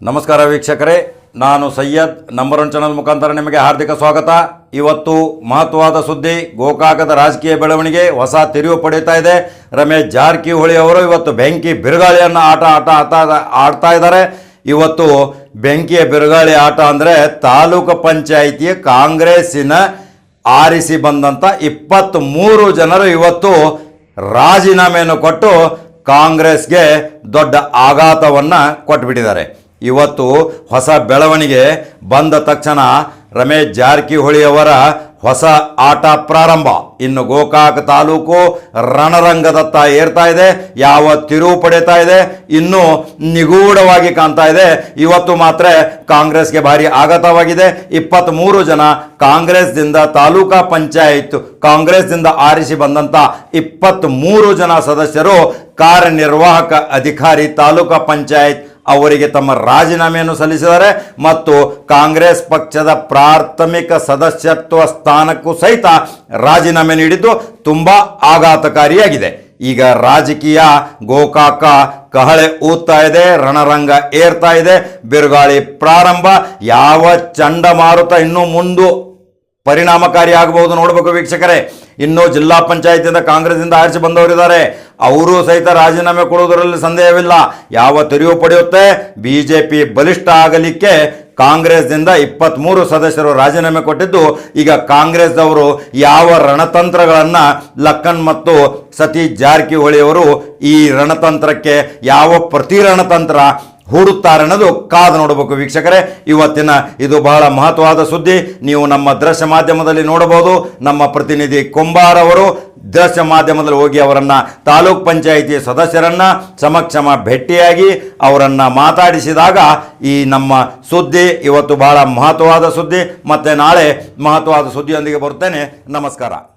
ನಮಸ್ಕಾರ ವೀಕ್ಷಕರೇ, ನಾನು ಸೈಯದ್ ನಂಬರ್ ಒನ್ ಚಾನಲ್ ಮುಖಾಂತರ ನಿಮಗೆ ಹಾರ್ದಿಕ ಸ್ವಾಗತ. ಇವತ್ತು ಮಹತ್ವದ ಸುದ್ದಿ, ಗೋಕಾಕದ ರಾಜಕೀಯ ಬೆಳವಣಿಗೆ ಹೊಸ ತಿರುವು ಪಡೆಯುತ್ತಾ ಇದೆ. ರಮೇಶ್ ಜಾರಕಿಹೊಳಿ ಅವರು ಇವತ್ತು ಬೆಂಕಿ ಬಿರುಗಾಳಿಯನ್ನು ಆಟ ಆಟ ಆಟ, ಆಡ್ತಾ ಇದ್ದಾರೆ. ಇವತ್ತು ಬೆಂಕಿಯ ಬಿರುಗಾಳಿ ಆಟ ಅಂದರೆ ತಾಲೂಕು ಪಂಚಾಯಿತಿಯ ಕಾಂಗ್ರೆಸ್ಸಿನ ಆರಿಸಿ ಬಂದಂಥ ಇಪ್ಪತ್ತ್ಮೂರು ಜನರು ಇವತ್ತು ರಾಜೀನಾಮೆಯನ್ನು ಕೊಟ್ಟು ಕಾಂಗ್ರೆಸ್ಗೆ ದೊಡ್ಡ ಆಘಾತವನ್ನು ಕೊಟ್ಬಿಟ್ಟಿದ್ದಾರೆ. ಇವತ್ತು ಹೊಸ ಬೆಳವಣಿಗೆ ಬಂದ ತಕ್ಷಣ ರಮೇಶ್ ಜಾರಕಿಹೊಳಿ ಅವರ ಹೊಸ ಆಟ ಪ್ರಾರಂಭ. ಇನ್ನು ಗೋಕಾಕ್ ತಾಲೂಕು ರಣರಂಗದತ್ತ ಏರ್ತಾ ಇದೆ, ಯಾವ ತಿರುವು ಪಡೀತಾ ಇದೆ, ಇನ್ನೂ ನಿಗೂಢವಾಗಿ ಕಾಣ್ತಾ ಇದೆ. ಇವತ್ತು ಮಾತ್ರ ಕಾಂಗ್ರೆಸ್ಗೆ ಭಾರಿ ಆಘಾತವಾಗಿದೆ. ಇಪ್ಪತ್ತ್ಮೂರು ಜನ ಕಾಂಗ್ರೆಸ್ದಿಂದ ತಾಲೂಕಾ ಪಂಚಾಯತ್ ಕಾಂಗ್ರೆಸ್ದಿಂದ ಆರಿಸಿ ಬಂದಂಥ ಇಪ್ಪತ್ತ್ಮೂರು ಜನ ಸದಸ್ಯರು ಕಾರ್ಯನಿರ್ವಾಹಕ ಅಧಿಕಾರಿ ತಾಲೂಕಾ ಪಂಚಾಯತ್ ಅವರಿಗೆ ತಮ್ಮ ರಾಜೀನಾಮೆಯನ್ನು ಸಲ್ಲಿಸಿದ್ದಾರೆ ಮತ್ತು ಕಾಂಗ್ರೆಸ್ ಪಕ್ಷದ ಪ್ರಾಥಮಿಕ ಸದಸ್ಯತ್ವ ಸ್ಥಾನಕ್ಕೂ ಸಹಿತ ರಾಜೀನಾಮೆ ನೀಡಿದ್ದು ತುಂಬ ಆಘಾತಕಾರಿಯಾಗಿದೆ. ಈಗ ರಾಜಕೀಯ ಗೋಕಾಕ ಕಹಳೆ ಊದ್ತಾ ಇದೆ, ರಣರಂಗ ಏರ್ತಾ ಇದೆ, ಬಿರುಗಾಳಿ ಪ್ರಾರಂಭ, ಯಾವ ಚಂಡಮಾರುತ ಇನ್ನೂ ಮುಂದು ಪರಿಣಾಮಕಾರಿ ಆಗಬಹುದು ನೋಡಬೇಕು ವೀಕ್ಷಕರೇ. ಇನ್ನು ಜಿಲ್ಲಾ ಪಂಚಾಯತಿಯಿಂದ ಕಾಂಗ್ರೆಸ್ಸಿಂದ ಆರಿಸಿ ಬಂದವರಿದ್ದಾರೆ. ಅವರು ಸಹಿತ ರಾಜೀನಾಮೆ ಕೊಡುವುದರಲ್ಲಿ ಸಂದೇಹವಿಲ್ಲ. ಯಾವ ತೆರಿವು ಪಡೆಯುತ್ತೆ? ಬಿ ಜೆ ಪಿ ಬಲಿಷ್ಠ ಆಗಲಿಕ್ಕೆ ಕಾಂಗ್ರೆಸ್ನಿಂದ ಇಪ್ಪತ್ತ್ಮೂರು ಸದಸ್ಯರು ರಾಜೀನಾಮೆ ಕೊಟ್ಟಿದ್ದು, ಈಗ ಕಾಂಗ್ರೆಸ್ದವರು ಯಾವ ರಣತಂತ್ರಗಳನ್ನು ಲಕ್ಕನ್ ಮತ್ತು ಸತೀಶ್ ಜಾರಕಿಹೊಳಿ ಅವರು ಈ ರಣತಂತ್ರಕ್ಕೆ, ಯಾವ ಪ್ರತಿ ರಣತಂತ್ರ ಹೂಡುತ್ತಾರೆ ಅನ್ನೋದು ಕಾದು ನೋಡಬೇಕು ವೀಕ್ಷಕರೇ. ಇವತ್ತಿನ ಇದು ಬಹಳ ಮಹತ್ವವಾದ ಸುದ್ದಿ. ನೀವು ನಮ್ಮ ದೃಶ್ಯ ಮಾಧ್ಯಮದಲ್ಲಿ ನೋಡಬಹುದು. ನಮ್ಮ ಪ್ರತಿನಿಧಿ ಕುಂಬಾರ್ ಅವರು ದೃಶ್ಯ ಮಾಧ್ಯಮದಲ್ಲಿ ಹೋಗಿ ಅವರನ್ನು ತಾಲೂಕ್ ಪಂಚಾಯಿತಿ ಸದಸ್ಯರನ್ನ ಸಮಕ್ಷಮ ಭೇಟಿಯಾಗಿ ಅವರನ್ನು ಮಾತಾಡಿಸಿದಾಗ ಈ ನಮ್ಮ ಸುದ್ದಿ ಇವತ್ತು ಬಹಳ ಮಹತ್ವವಾದ ಸುದ್ದಿ. ಮತ್ತು ನಾಳೆ ಮಹತ್ವವಾದ ಸುದ್ದಿಯೊಂದಿಗೆ ಬರುತ್ತೇನೆ. ನಮಸ್ಕಾರ.